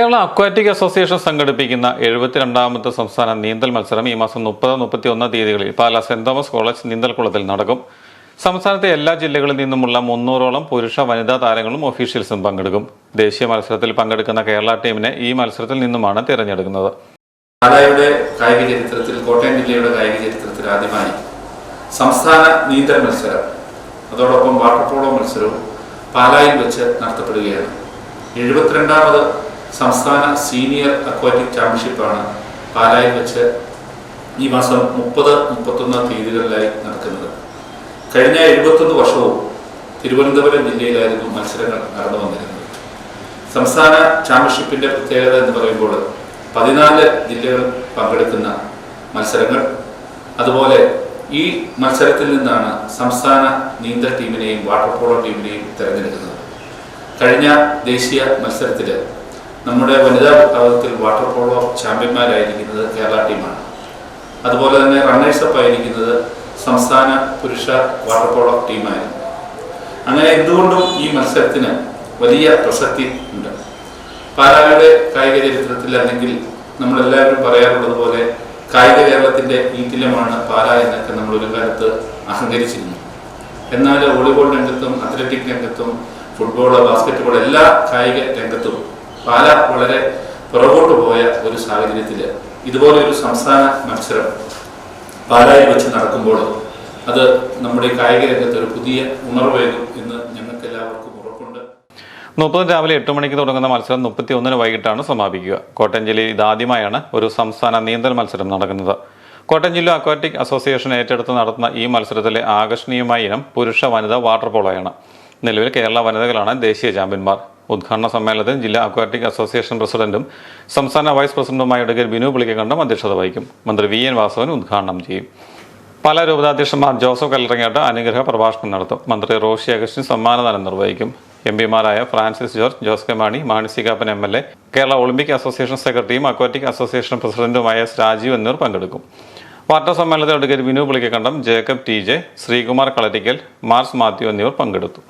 Kerala aquatic association സംഘടിപ്പിക്കുന്ന എഴുപത്തിരണ്ടാമത്തെ സംസ്ഥാന നീന്തൽ മത്സരം ഈ മാസം മുപ്പത് മുപ്പത്തി ഒന്ന് തീയതികളിൽ പാലാ സെന്റ് തോമസ് കോളേജ് നീന്തൽക്കുളത്തിൽ നടക്കും. സംസ്ഥാനത്തെ എല്ലാ ജില്ലകളിൽ നിന്നുമുള്ള മുന്നൂറോളം പുരുഷ വനിതാ താരങ്ങളും ഒഫീഷ്യൽസും പങ്കെടുക്കും. ദേശീയ മത്സരത്തിൽ പങ്കെടുക്കുന്ന കേരള ടീമിനെ ഈ മത്സരത്തിൽ നിന്നുമാണ് തിരഞ്ഞെടുക്കുന്നത്. പാലായുടെ കായിക ചരിത്രത്തിൽ കോട്ടയം ജില്ലയുടെ കായിക ചരിത്രത്തിൽ ആദ്യമായി സംസ്ഥാന നീന്തൽ മത്സരം അതോടൊപ്പം വാട്ടർ പോളോ മത്സരവും പാലായിൽ വെച്ച് നടത്തപ്പെടുകയാണ്. എഴുപത്തിരണ്ടാമത് സംസ്ഥാന സീനിയർ അക്വാറ്റിക് ചാമ്പ്യൻഷിപ്പാണ് പാലായിൽ വെച്ച് ഈ മാസം മുപ്പത് മുപ്പത്തൊന്ന് തീയതികളിലായി നടക്കുന്നത്. കഴിഞ്ഞ എഴുപത്തൊന്ന് വർഷവും തിരുവനന്തപുരം ജില്ലയിലായിരുന്നു മത്സരങ്ങൾ നടന്നു വന്നിരുന്നത്. സംസ്ഥാന ചാമ്പ്യൻഷിപ്പിന്റെ പ്രത്യേകത എന്ന് പറയുമ്പോൾ പതിനാല് ജില്ലകൾ പങ്കെടുക്കുന്ന മത്സരങ്ങൾ അതുപോലെ ഈ മത്സരത്തിൽ നിന്നാണ് സംസ്ഥാന നീന്തൽ ടീമിനെയും വാട്ടർ പോളോ ടീമിനെയും തിരഞ്ഞെടുക്കുന്നത്. കഴിഞ്ഞ ദേശീയ മത്സരത്തിൽ നമ്മുടെ വനിതാ വിഭാഗത്തിൽ വാട്ടർ പോളോ ചാമ്പ്യന്മാരായിരിക്കുന്നത് കേരള ടീമാണ്. അതുപോലെ തന്നെ റണ്ണേഴ്സ് അപ്പ് ആയിരിക്കുന്നത് സംസ്ഥാന പുരുഷ വാട്ടർ പോളോ ടീമായിരുന്നു. അങ്ങനെ എന്തുകൊണ്ടും ഈ മത്സരത്തിന് വലിയ പ്രസക്തി ഉണ്ട്. പാലായുടെ കായിക ചരിത്രത്തിൽ അല്ലെങ്കിൽ നമ്മളെല്ലാവരും പറയാറുള്ളത് പോലെ കായിക കേരളത്തിന്റെ ഈറ്റിലമാണ് പാല എന്നൊക്കെ നമ്മൾ ഒരു കാലത്ത് അഹങ്കരിച്ചിരുന്നു. എന്നാൽ വോളിബോൾ രംഗത്തും അത്ലറ്റിക് രംഗത്തും ഫുട്ബോൾ ബാസ്കറ്റ്ബോൾ എല്ലാ കായിക രംഗത്തും പാല വളരെ പുറകോട്ട് പോയ ഒരു സാഹചര്യത്തിൽ ഇതുപോലെ ഒരു സംസ്ഥാന മത്സരം പാലായി വെച്ച് നടക്കുമ്പോൾ അത് നമ്മുടെ കായിക രംഗത്ത് ഒരു പുതിയ ഉണർവേകും എന്ന് ഞങ്ങൾക്ക് എല്ലാവർക്കും ഉറപ്പുണ്ട്. മുപ്പത് രാവിലെ എട്ട് മണിക്ക് തുടങ്ങുന്ന മത്സരം മുപ്പത്തി ഒന്നിന് വൈകിട്ടാണ് സമാപിക്കുക. കോട്ടയം ജില്ലയിൽ ഇതാദ്യമായാണ് ഒരു സംസ്ഥാന നീന്തൽ മത്സരം നടക്കുന്നത്. കോട്ടയം ജില്ലാ അക്വാറ്റിക് അസോസിയേഷൻ ഏറ്റെടുത്ത് നടത്തുന്ന ഈ മത്സരത്തിലെ ആകർഷണീയമായ ഇനം പുരുഷ വനിതാ വാട്ടർ പോളോയാണ് നിലവിൽ കേരള വനിതകളാണ് ദേശീയ ചാമ്പ്യന്മാർ. ഉദ്ഘാടന സമ്മേളനത്തിൽ ജില്ലാ അക്വാറ്റിക് അസോസിയേഷൻ പ്രസിഡന്റും സംസ്ഥാന വൈസ് പ്രസിഡന്റുമായ അഡ്വക്കേറ്റ് ബിനു പുളിക്കകണ്ഠം അധ്യക്ഷത വഹിക്കും. മന്ത്രി വി എൻ വാസവൻ ഉദ്ഘാടനം ചെയ്യും. പല രൂപതാധ്യക്ഷന്മാർ ജോസഫ് കല്ലറങ്ങാട്ട് അനുഗ്രഹ പ്രഭാഷണം നടത്തും. മന്ത്രി റോഷി അഗസ്റ്റിൻ സമ്മാനദാനം നിർവഹിക്കും. M പിമാരായ Francis George Jose K Mani Mani M L A Kerala Olympic Association സെക്രട്ടറിയും അക്വാറ്റിക് അസോസിയേഷൻ പ്രസിഡന്റുമായ രാജീവ് എന്നിവർ പങ്കെടുക്കും. വാർത്താ സമ്മേളനത്തിൽ advocate Vinu Pulikkakandam Jacob T J Sreekumar Kalarikkal Mars Mathew എന്നിവർ പങ്കെടുത്തു.